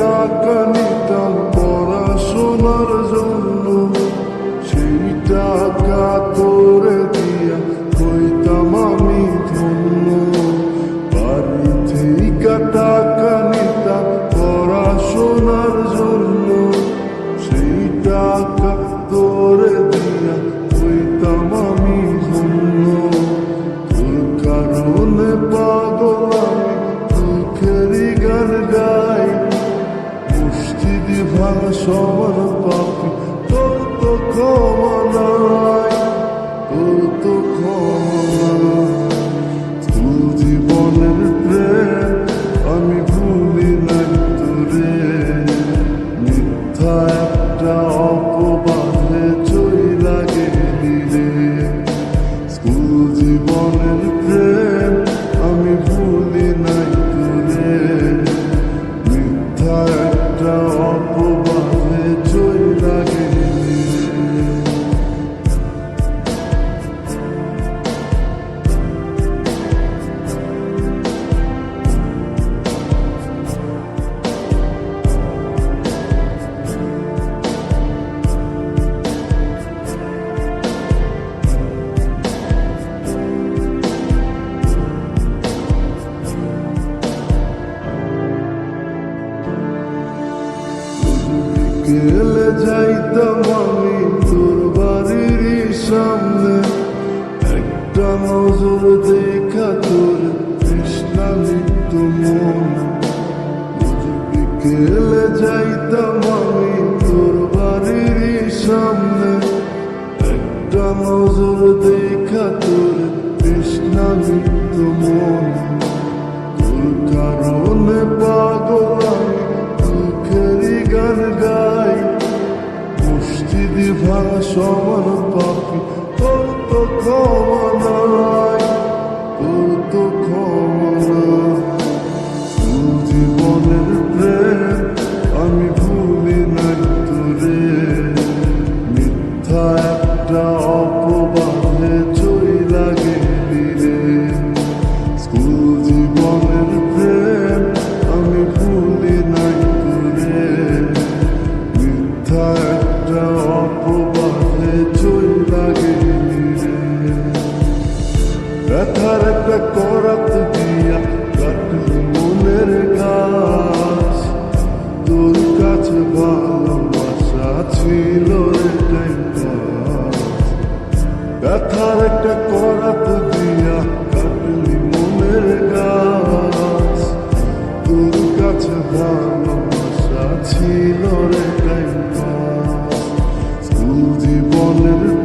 টাকা নিতাম পড়াশোনার জন্য। সেই টাকা তোরে দিয়া হইতাম আমি ধন্য। বাড়ি থেকে টাকা নিতাম পড়াশোনার জন্য। সেই টাকা স্কুল জীবনের প্রেম। বিকেলে যাইতাম আমি তোর বাড়ির সামনে। একটা নজর দেখা তোর তৃষ্ণা নিত্য মন। বিকেলে যাইতাম আমি তোর বাড়ির সামনে। একটা নজর দেখা তোর তৃষ্ণা নিত্য মন। তোর কারণে পাগল ভাঙা সমান ব্যথার একটা করাত দিয়া কাটলি মনের গাছ তোর কাছে ভালোবাসা ছিল ব্যথার একটা করাত দিয়া কাটলি মনের গাছ তোর কাছে ভালোবাসা ছিল রে টাইম স্কুল জীবনের